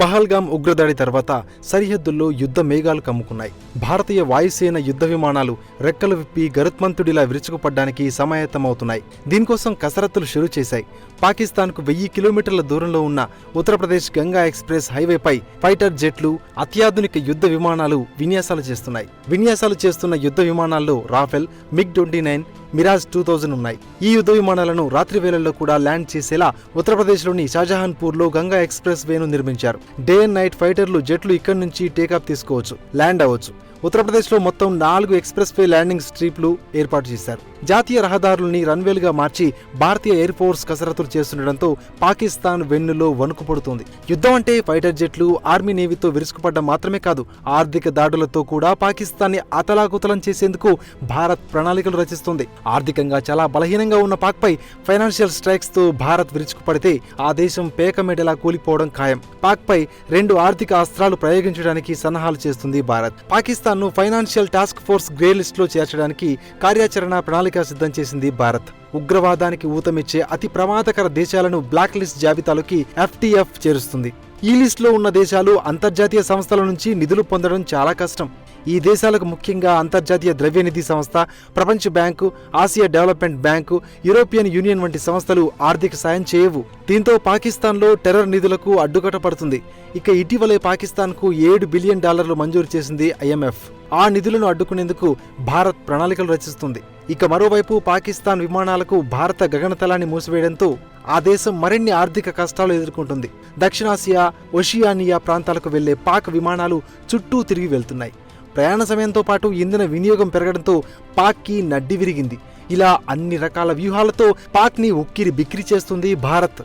పహల్గాం ఉగ్రదాడి తర్వాత సరిహద్దుల్లో యుద్ధ మేఘాలు కమ్ముకున్నాయి. భారతీయ వాయుసేన యుద్ధ విమానాలు రెక్కలు విప్పి గరుత్మంతుడిలా విరుచుకుపడ్డానికి సమాయత్తమవుతున్నాయి. దీనికోసం కసరత్తులు షురూ చేశాయి. పాకిస్తాన్కు వెయ్యి కిలోమీటర్ల దూరంలో ఉన్న ఉత్తరప్రదేశ్ గంగా ఎక్స్ప్రెస్ హైవేపై ఫైటర్ జెట్లు అత్యాధునిక యుద్ధ విమానాలు విన్యాసాలు చేస్తున్నాయి. విన్యాసాలు చేస్తున్న యుద్ధ విమానాల్లో Rafale MiG twenty nine Mirage two thousand ఉన్నాయి. ఈ యుద్ధ విమానాలను రాత్రి వేళల్లో కూడా ల్యాండ్ చేసేలా ఉత్తరప్రదేశ్లోని షాజహాన్పూర్లో గంగా ఎక్స్ప్రెస్ వేను నిర్మించారు. డే అండ్ నైట్ ఫైటర్లు జెట్లు ఇక్కడి నుంచి టేకాఫ్ తీసుకోవచ్చు ల్యాండ్ అవ్వచ్చు. ఉత్తరప్రదేశ్లో మొత్తం నాలుగు ఎక్స్ప్రెస్ వే ల్యాండింగ్ స్ట్రీప్లు ఏర్పాటు చేశారు. జాతీయ రహదారుల్ని రన్వేలుగా మార్చి భారతీయ ఎయిర్ ఫోర్స్ కసరత్తులు చేస్తుండటంతో పాకిస్తాన్ వెన్నులో వణుకుపడుతోంది యుద్ధం అంటే ఫైటర్ జెట్లు ఆర్మీ నేవీతో విరుచుకుపడ్డం మాత్రమే కాదు ఆర్థిక దాడులతో కూడా పాకిస్తాన్ని అతలాకుతలం చేసేందుకు భారత్ ప్రణాళికలు రచిస్తుంది. ఆర్థికంగా చాలా బలహీనంగా ఉన్న పాక్పై ఫైనాన్షియల్ స్ట్రైక్స్తో భారత్ విరుచుకుపడితే ఆ దేశం పేకమేడలా కూలిపోవడం ఖాయం. పాక్పై రెండు ఆర్థిక అస్త్రాలు ప్రయోగించడానికి సన్నాహాలు చేస్తుంది భారత్. పాకిస్తాన్ను ఫైనాన్షియల్ టాస్క్ ఫోర్స్ గ్రే లిస్టులో చేర్చడానికి కార్యాచరణ ప్రణాళిక సిద్ధం చేసింది భారత్. ఉగ్రవాదానికి ఊతమిచ్చే అతి ప్రమాదకర దేశాలను బ్లాక్ లిస్ట్ జాబితాలోకి ఎఫ్టీఎఫ్ చేరుస్తుంది. ఈ లిస్టులో ఉన్న దేశాలు అంతర్జాతీయ సంస్థల నుంచి నిధులు పొందడం చాలా కష్టం. ఈ దేశాలకు ముఖ్యంగా అంతర్జాతీయ ద్రవ్యనిధి సంస్థ ప్రపంచ bank Asia development bank European Union వంటి సంస్థలు ఆర్థిక సాయం చేయవు. దీంతో పాకిస్తాన్లో టెర్రర్ నిధులకు అడ్డుకట పడుతుంది. ఇక ఇటీవలే పాకిస్తాన్కు ఏడు బిలియన్ డాలర్లు మంజూరు చేసింది ఐఎంఎఫ్ ఆ నిధులను అడ్డుకునేందుకు భారత్ ప్రణాళికలు రచిస్తుంది. ఇక మరోవైపు పాకిస్తాన్ విమానాలకు భారత గగనతలాన్ని మూసివేయడంతో ఆ దేశం మరిన్ని ఆర్థిక కష్టాలు ఎదుర్కొంటుంది. దక్షిణాసియా ఒషియానియా ప్రాంతాలకు వెళ్ళే పాక్ విమానాలు చుట్టూ తిరిగి వెళ్తున్నాయి. ప్రయాణ సమయంతో పాటు ఇంధన వినియోగం పెరగడంతో పాక్కి నడ్డి విరిగింది. ఇలా అన్ని రకాల వ్యూహాలతో పాక్ని ఉక్కిరి బిక్కిరి చేస్తుంది భారత్.